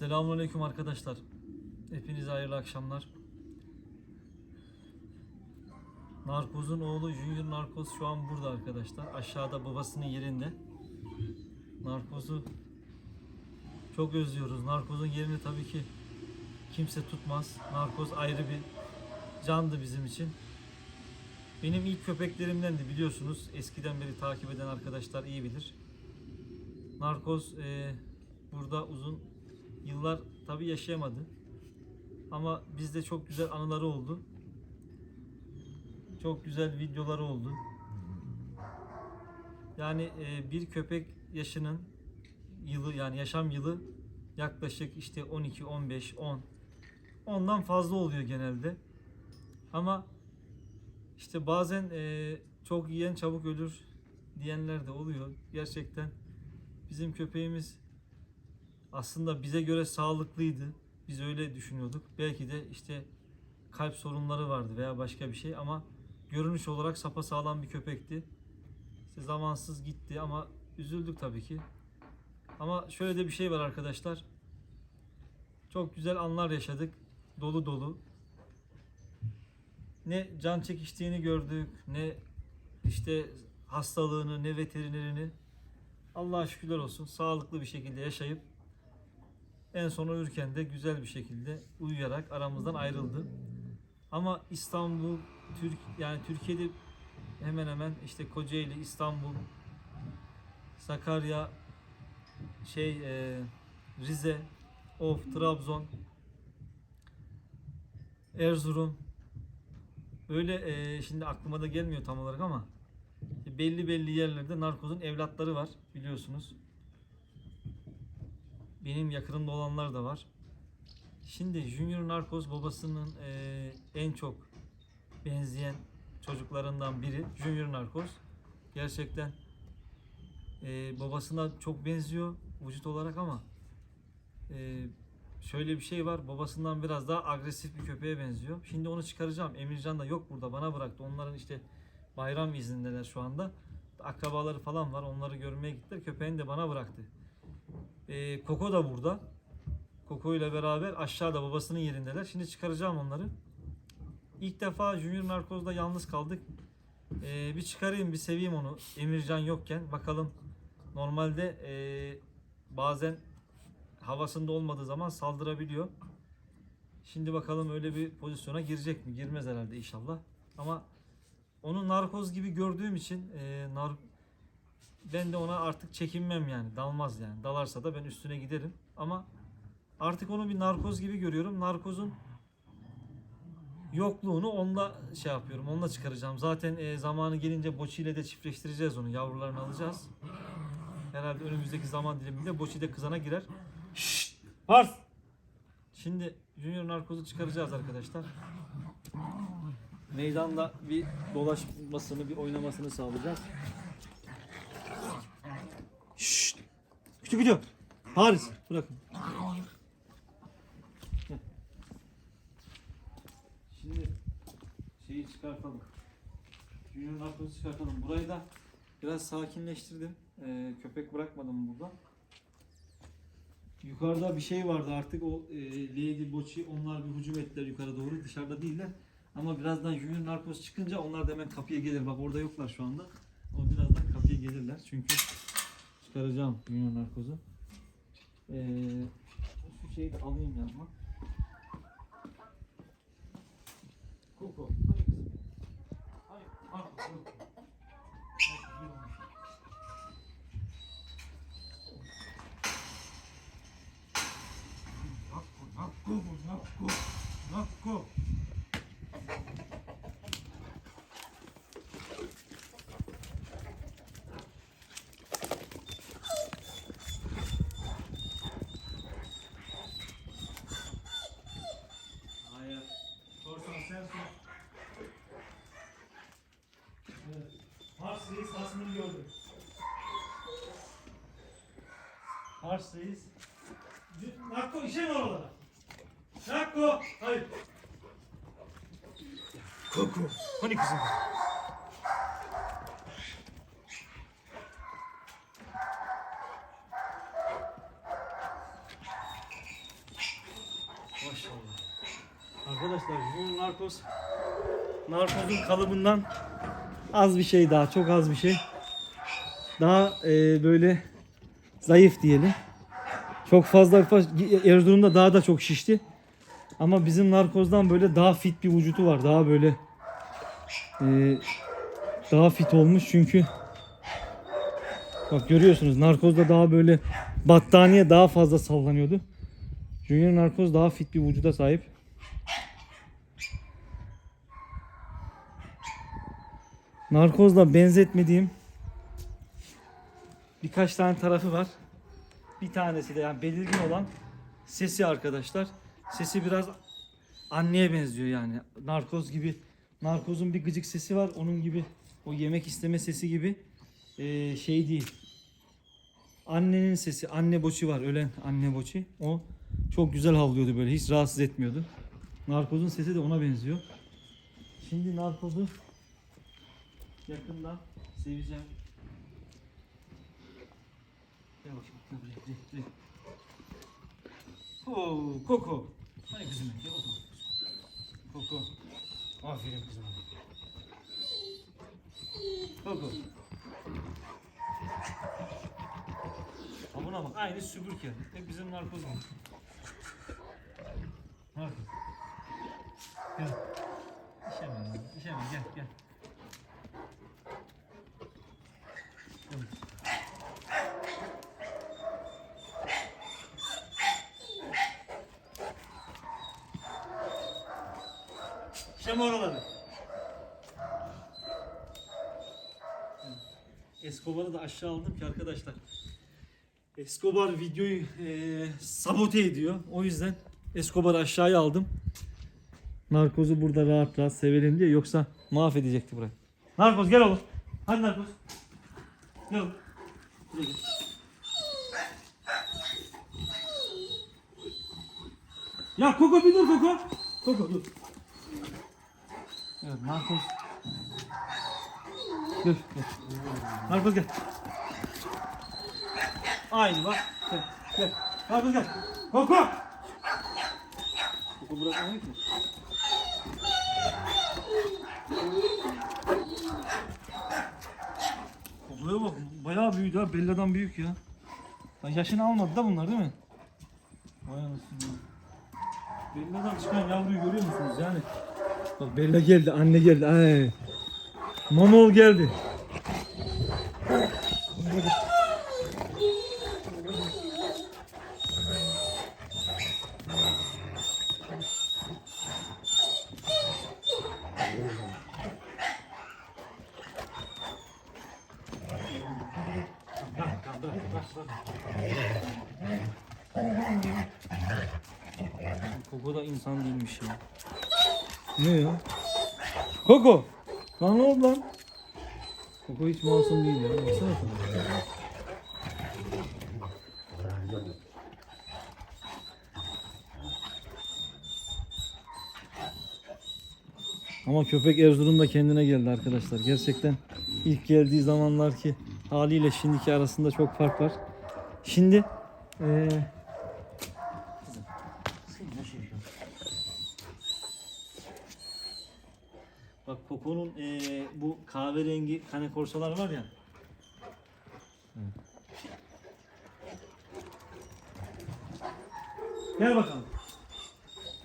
Selamünaleyküm arkadaşlar. Hepinize hayırlı akşamlar. Narkoz'un oğlu Junior Narkoz şu an burada arkadaşlar. Aşağıda babasının yerinde. Narkoz'u çok özlüyoruz. Narkoz'un yerini tabii ki kimse tutmaz. Narkoz ayrı bir candı bizim için. Benim ilk köpeklerimdendi biliyorsunuz. Eskiden beri takip eden arkadaşlar iyi bilir. Narkoz eee, burada uzun yıllar tabii yaşayamadı. Ama bizde çok güzel anıları oldu. Çok güzel videoları oldu. Yani eee, bir köpek yaşının yılı yani yaşam yılı yaklaşık işte 12, 15, 10 ondan fazla oluyor genelde. Ama işte bazen eee, çok yiyen çabuk ölür diyenler de oluyor. Gerçekten bizim köpeğimiz aslında bize göre sağlıklıydı. Biz öyle düşünüyorduk. Belki de işte kalp sorunları vardı veya başka bir şey ama görünüş olarak sapasağlam bir köpekti. İşte zamansız gitti ama üzüldük tabii ki. Ama şöyle de bir şey var arkadaşlar. Çok güzel anlar yaşadık. Dolu dolu. Ne can çekiştiğini gördük, ne işte hastalığını, ne veterinerini. Allah'a şükürler olsun sağlıklı bir şekilde yaşayıp en son uyurken de güzel bir şekilde uyuyarak aramızdan ayrıldı. Ama İstanbul, Türk yani Türkiye'de hemen hemen işte Kocaeli, İstanbul, Sakarya, şey e, Rize, Of, Trabzon, Erzurum. Öyle e, şimdi aklıma da gelmiyor tam olarak ama belli belli yerlerde narkozun evlatları var biliyorsunuz. Benim yakınımda olanlar da var. Şimdi Junior Narkoz babasının e, en çok benzeyen çocuklarından biri Junior Narkoz. Gerçekten e, babasına çok benziyor vücut olarak ama e, şöyle bir şey var babasından biraz daha agresif bir köpeğe benziyor. Şimdi onu çıkaracağım. Emircan da yok burada bana bıraktı. Onların işte bayram izindeler şu anda. Akrabaları falan var. Onları görmeye gittiler. Köpeğini de bana bıraktı. Ee, Koko da burada. Koko ile beraber aşağıda babasının yerindeler. Şimdi çıkaracağım onları. İlk defa Junior Narkoz'da yalnız kaldık. Ee, bir çıkarayım, bir seveyim onu. Emircan yokken. Bakalım normalde ee, bazen havasında olmadığı zaman saldırabiliyor. Şimdi bakalım öyle bir pozisyona girecek mi? Girmez herhalde inşallah. Ama onu narkoz gibi gördüğüm için e, nar ben de ona artık çekinmem yani. Dalmaz yani. Dalarsa da ben üstüne giderim. Ama artık onu bir narkoz gibi görüyorum. Narkozun yokluğunu onda şey yapıyorum. Onunla çıkaracağım. Zaten e, zamanı gelince Boçi de çiftleştireceğiz onu. Yavrularını alacağız. Herhalde önümüzdeki zaman diliminde Boçi de kızana girer. Şşt! Pars! Şimdi Junior narkozu çıkaracağız arkadaşlar. Meydanda bir dolaşmasını, bir oynamasını sağlayacağız. Şşt! Küçük küçük. Paris bırakın. Şimdi şeyi çıkartalım. Junior narkozu çıkartalım. Burayı da biraz sakinleştirdim. Ee, köpek bırakmadım burada. Yukarıda bir şey vardı artık o e, Lady Boçi onlar bir hücum ettiler yukarı doğru dışarıda değiller. Ama birazdan Junior Narcos çıkınca onlar da hemen kapıya gelir. Bak orada yoklar şu anda. Ama birazdan kapıya gelirler. Çünkü çıkaracağım Junior Narcos'u. Ee, şu şeyi de alayım yanıma. Koko. Hadi kızım. Hadi. Hadi. Nakko, nakko nakko. Nakko. Hayır. Korsan sen sor. Evet. Hasmını gördü. Hars Reis. Nakko işe mi oralara? Nakko! Hayır. Koko. Hani kızım? Arkadaşlar Junior Narcos Narkoz'un kalıbından az bir şey daha, çok az bir şey. Daha e, böyle zayıf diyelim. Çok fazla Erzurum'da daha da çok şişti. Ama bizim narkozdan böyle daha fit bir vücudu var. Daha böyle e, daha fit olmuş çünkü bak görüyorsunuz narkozda daha böyle battaniye daha fazla sallanıyordu. Junior narkoz daha fit bir vücuda sahip. Narkozla benzetmediğim birkaç tane tarafı var. Bir tanesi de yani belirgin olan sesi arkadaşlar. Sesi biraz anneye benziyor yani. Narkoz gibi. Narkozun bir gıcık sesi var. Onun gibi o yemek isteme sesi gibi ee, şey değil. Annenin sesi. Anne boçi var. Ölen anne boçi. O çok güzel havlıyordu böyle. Hiç rahatsız etmiyordu. Narkozun sesi de ona benziyor. Şimdi narkozu yakından seveceğim. Gel bakayım. Gel buraya. Gel, gel. Oo, Koko. Hadi kızım gel bakalım. Koko. Aferin kızım. Koko. Ha buna bak aynı süpürge. Hep bizim narkoz gibi. Narkoz. Gel. İşeme ya. İşeme gel gel. Gel. İşeme oraları. Escobar'ı da aşağı aldım ki arkadaşlar. Escobar videoyu eee, sabote ediyor. O yüzden Escobar'ı aşağıya aldım. Narkozu burada rahat rahat sevelim diye. Yoksa mahvedecekti burayı. Narkoz gel oğlum. Hadi Narkoz. Gel oğlum. Buraya gel. Ya Koko bir dur Koko. Koko dur. Evet Narkoz. Dur dur. Narkoz gel. Aynı bak. Gel. Gel. Narkoz gel. Koko. Koko bırakmıyor ki. Buraya bak bayağı büyüdü ha Bella'dan büyük ya. Lan yaşını almadı da bunlar değil mi? Vay anasını. Bella'dan çıkan yavruyu görüyor musunuz yani? Bak Bella geldi anne geldi. Ay. Manol geldi. Koko da insan değilmiş ya. Ne ya? Koko! Lan ne oldu lan? Koko hiç masum değil ya. Baksana sana. Ama köpek Erzurum'da kendine geldi arkadaşlar. Gerçekten ilk geldiği zamanlar ki haliyle şimdiki arasında çok fark var. Şimdi eee Kızım, sen ne şey yapıyorsun? Bak Koko'nun eee, bu kahverengi kane korsalar var ya. Gel bakalım.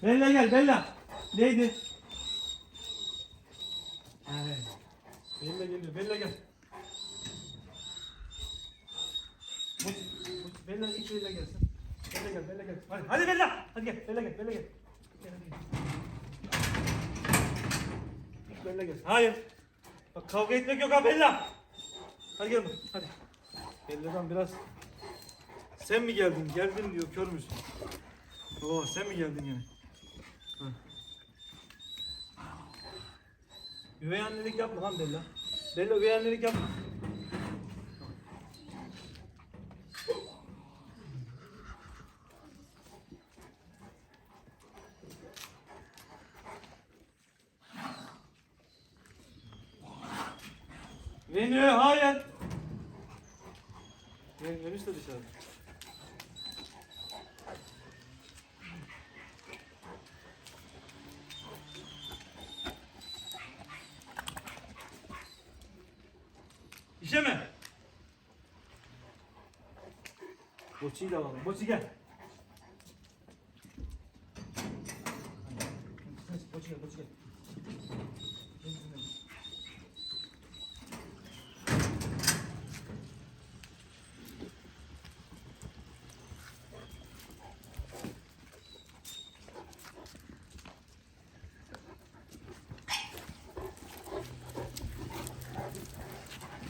Bella gel Bella. Neydi? Evet. Bella geliyor. Bella gel. Bella ilk Bella gelsin. Bella gel, Bella gel. Hadi, hadi Bella. Hadi gel, Bella gel, Bella gel. Hadi gel. Bella gel. Hayır. Bak kavga etmek yok ha Bella. Hadi gel bakalım, hadi. Bella'dan biraz sen mi geldin? Geldin diyor, kör müsün? Oo, sen mi geldin yine? Ha. Üvey annelik yapma lan Bella. Bella üvey annelik yapma. İşeme. Boçiyi de alalım. Boçi gel. Boçi gel, Boçi gel.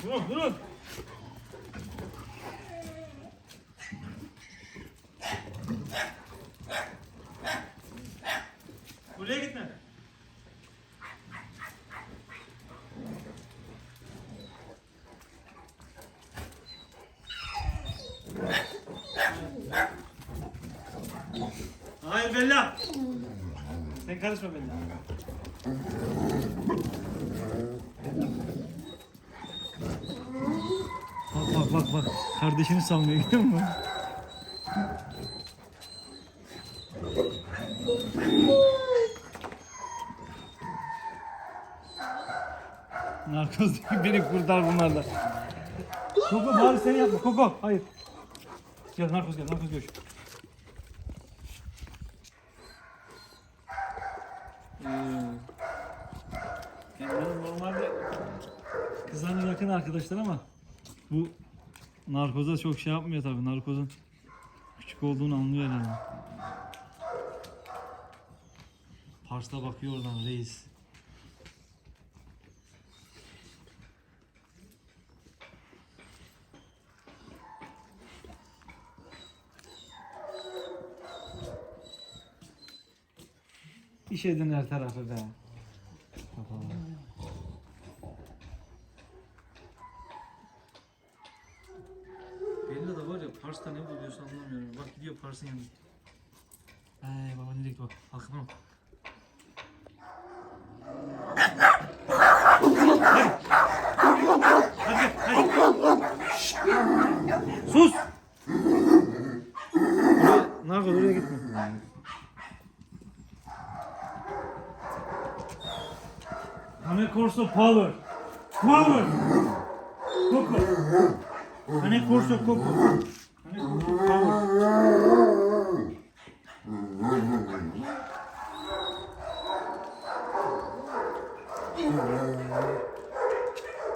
Durun, durun. Buraya gitme. Hayır Bella. Sen karışma Bella. Bak bak. Kardeşini sanmıyor görüyor musun? Narkoz değil, beni kurtar bunlarla. Koko bari sen yapma. Koko hayır. Gel narkoz gel narkoz görüş. Ee, yani normalde kızlarla yakın arkadaşlar ama bu narkoza çok şey yapmıyor tabii. Narkozun küçük olduğunu anlıyor herhalde. Pars'ta bakıyor oradan reis. İş edin her tarafı be. Bakalım. Bella da var ya Pars'ta ne buluyorsa anlamıyorum. Bak gidiyor Pars'ın yanına. Ay baba nereye gitti bak. Halkına bak. Hadi. Hadi hadi. Sus. Oraya, Narko oraya gitme. Cane Corso Power. Power. Coco. Cane Corso Coco.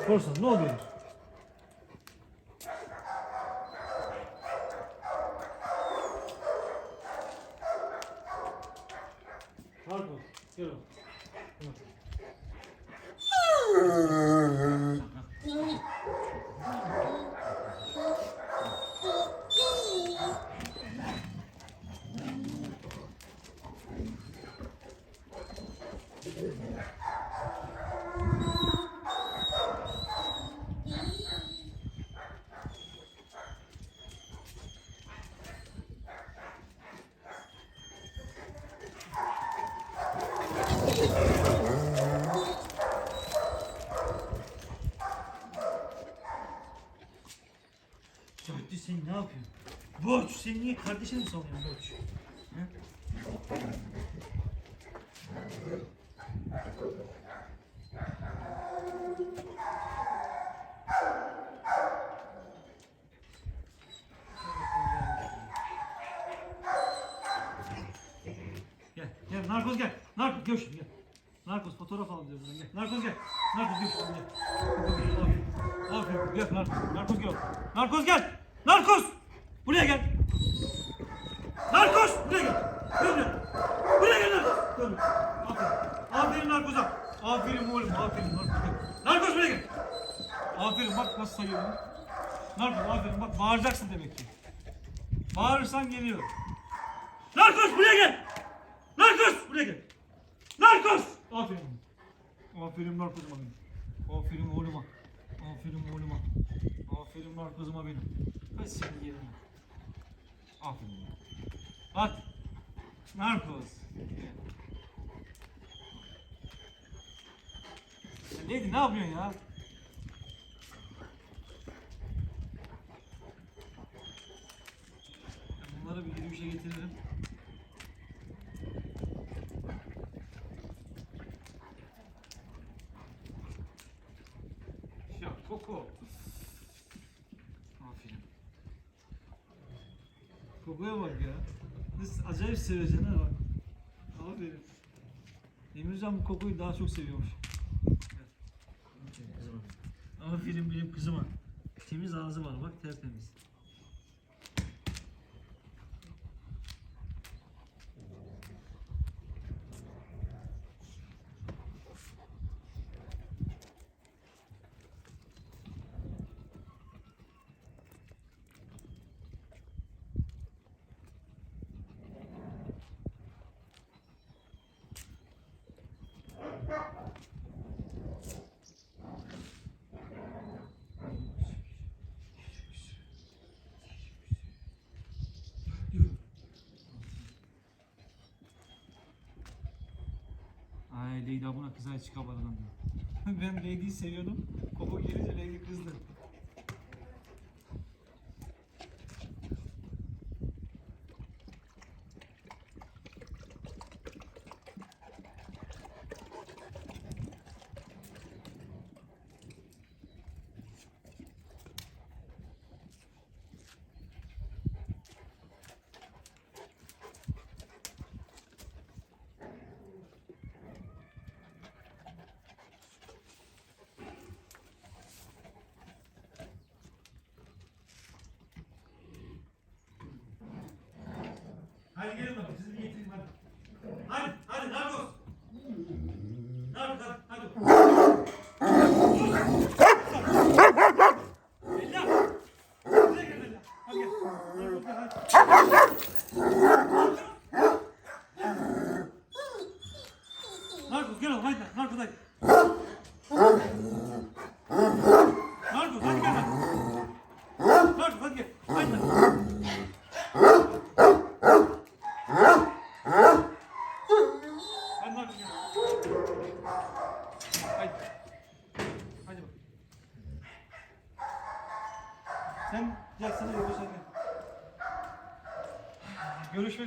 Corso ne oluyor? Marco, gel oğlum. Gel. Dörtlü sen ne yapıyorsun? Borç sen niye kardeşini mi? He? Gel, gel narkoz gel. Narkoz gel şimdi gel. Narkoz fotoğraf al diyorum ben gel. Narkoz gel. Narkoz gel şimdi gel. Aferin, Aferin gel narkoz. Narkoz gel. Narkoz gel. Narkoz. Buraya gel. Narkoz buraya gel. Gel buraya. Buraya gel narkoz. Gel buraya. Aferin. Aferin narkoza. Aferin oğlum. Aferin narkoz gel. Narkoz buraya gel. Aferin bak nasıl sayıyorum. Narkoz aferin bak bağıracaksın demek ki. Bağırırsan geliyor. Narkoz buraya gel. Narkoz buraya gel. Narkoz. Aferin. Aferin narkozuma benim. Aferin oğluma. Aferin oğluma. Aferin narkozuma benim. Hadi şimdi yerine. Aferin. At. Narkoz. Neydi ne yapıyorsun ya? getiririm. Ya Koko. Aferin. Koko'ya bak ya. Nasıl acayip sevecen bak. Aferin. Emircan bu kokuyu daha çok seviyormuş. Aferin benim kızıma. Temiz ağzı var bak tertemiz. Leyla buna kızar çıkamadan diyor. ben Lady'yi seviyordum. Koko gelince Lady kızdı.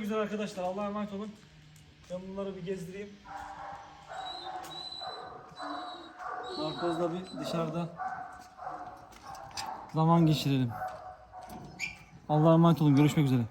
Görüşmek üzere arkadaşlar. Allah'a emanet olun. Ben bunları bir gezdireyim. Narkozla bir dışarıda zaman geçirelim. Allah'a emanet olun. Görüşmek üzere.